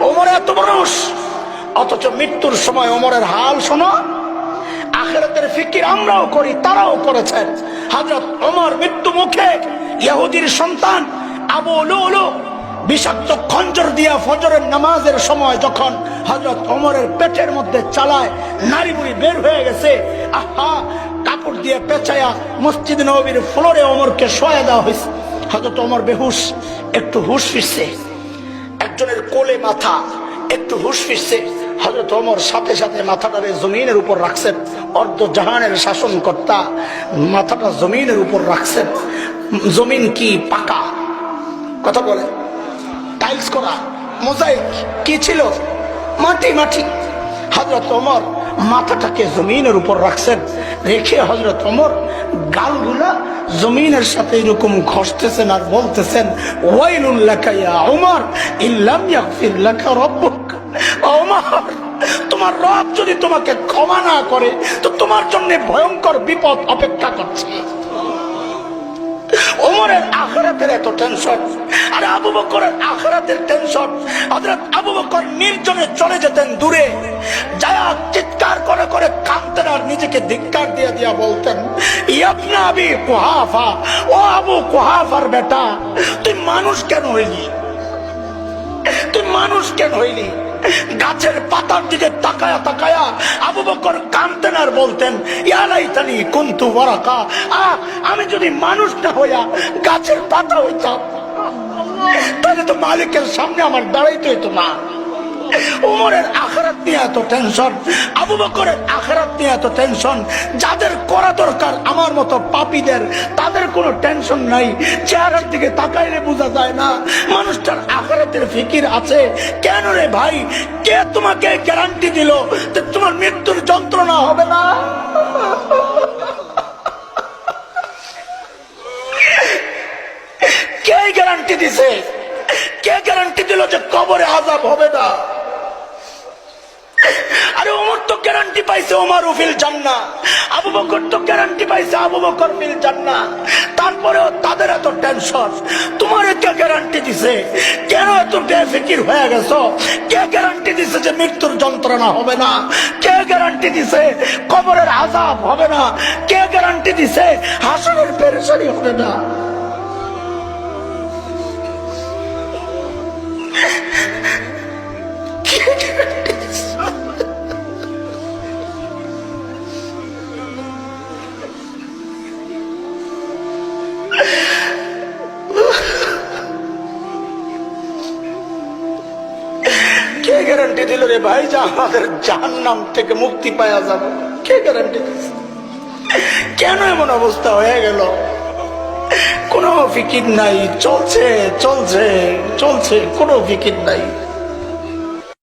ওমর এত মানুষ। অথচ মৃত্যুর সময় ওমরের হাল শোনো। আখেরাতের ফিকির আমরাও করি, তারাও করেছেন হযরত ওমর মৃত্যু মুখে ইহুদির সন্তান আবু লুলু বিষাক্ত খঞ্জর দিয়া ফজরের নামাজের সময় যখন হযরত ওমরের পেটের মধ্যে চালায় নারী বুড়ি বের হয়ে গেছে, আহা, কাপড় দিয়ে পেঁচায়া মসজিদ নবীর ফ্লোরে ওমরকে শোয়া দেওয়া হয়েছে হযরত ওমর বেহুশ, একটু হুশ ফিরছে একজনের কোলে মাথা, একটু হুশ ফিরছে। হজরত ওমর সাথে সাথে মাথাটারে জমিনের উপর রাখছেন অর্ধ জাহানের শাসনকর্তা মাথাটা জমিনের উপর রাখছেন জমিন কি পাকা? কথা বলে। টাইলস করা। মোজাইক কি ছিল? মাটি মাটি। হজরত ওমর মাথাটাকে জমিনের উপর রাখছেন। রেখে হজরত ওমর গালগুলা জমিনের সাথে এরকম ঘষতেছেন আর বলতেছেন তোমার রব যদি তোমাকে ক্ষমা না করে, তো তোমার জন্য ভয়ঙ্কর বিপদ অপেক্ষা করছে। ওমরের আখরাতের এত টেনশন, আর আবু বকরের আখরাতের টেনশন। আবু বকর নির্জনে চলে যেতেন দূরে করে করে কাঁদতেন আর নিজেকে ধিক্কার দিয়ে দিয়া বলতেন, ইয়াবনা আবি কুহাফা, ও আবু কুহাফার বেটা, তুই মানুষ কেন হইলি? তুই মানুষ কেন হইলি? গাছের পাতার দিকে তাকায়া তাকায়া আবু বকর কানতেন আর বলতেন ইয়ালাইতানি কুন্তু ওয়ারাকা আহ আমি যদি মানুষ না হইয়া গাছের পাতা হইতাম, তাহলে তো মালিকের সামনে আমার দাঁড়াইতে হইতো না। উমরের আখরাত নিয়ে এত টেনশন আবু বকরের আখরাত নিয়ে এত টেনশন যাদের করা দরকার আমার মতো পাপীদের, তাদের কোনো টেনশন নাই। চেহারার দিকে তাকাইলে বোঝা যায় না, মানুষটার আখরাতের ফিকির আছে। কেন রে ভাই? কে তোমাকে গ্যারান্টি দিল যে তোমার মৃত্যুর যন্ত্রণা হবে না? কে গ্যারান্টি দিছে? কে গ্যারান্টি দিল যে কবরে আজাব হবে না? আরে ওমর তো গ্যারান্টি পাইছে ওমর উফিল জান্না আবু বকর তো গ্যারান্টি পাইছে আবু বকর ফিল জান্না তারপরেও তাদের এত টেনশন তোমার কে গ্যারান্টি দিছে। কেন এত বেফিকির হয়ে গেছো? কে গ্যারান্টি দিছে যে মৃত্যুর যন্ত্রণা হবে না? কে গ্যারান্টি দিছে কবরের আজাব হবে না? কে গ্যারান্টি দিছে হাসনের পেরেশানি হবে না? কে কে গ্যারান্টি দিল রে ভাই? যে আমাদের জাহান নাম থেকে মুক্তি পাওয়া যাবে। কে গ্যারান্টি কেন এমন অবস্থা হয়ে গেল? কোনো ফিকির নাই। চলছে চলছে চলছে, কোনো ফিকির নাই।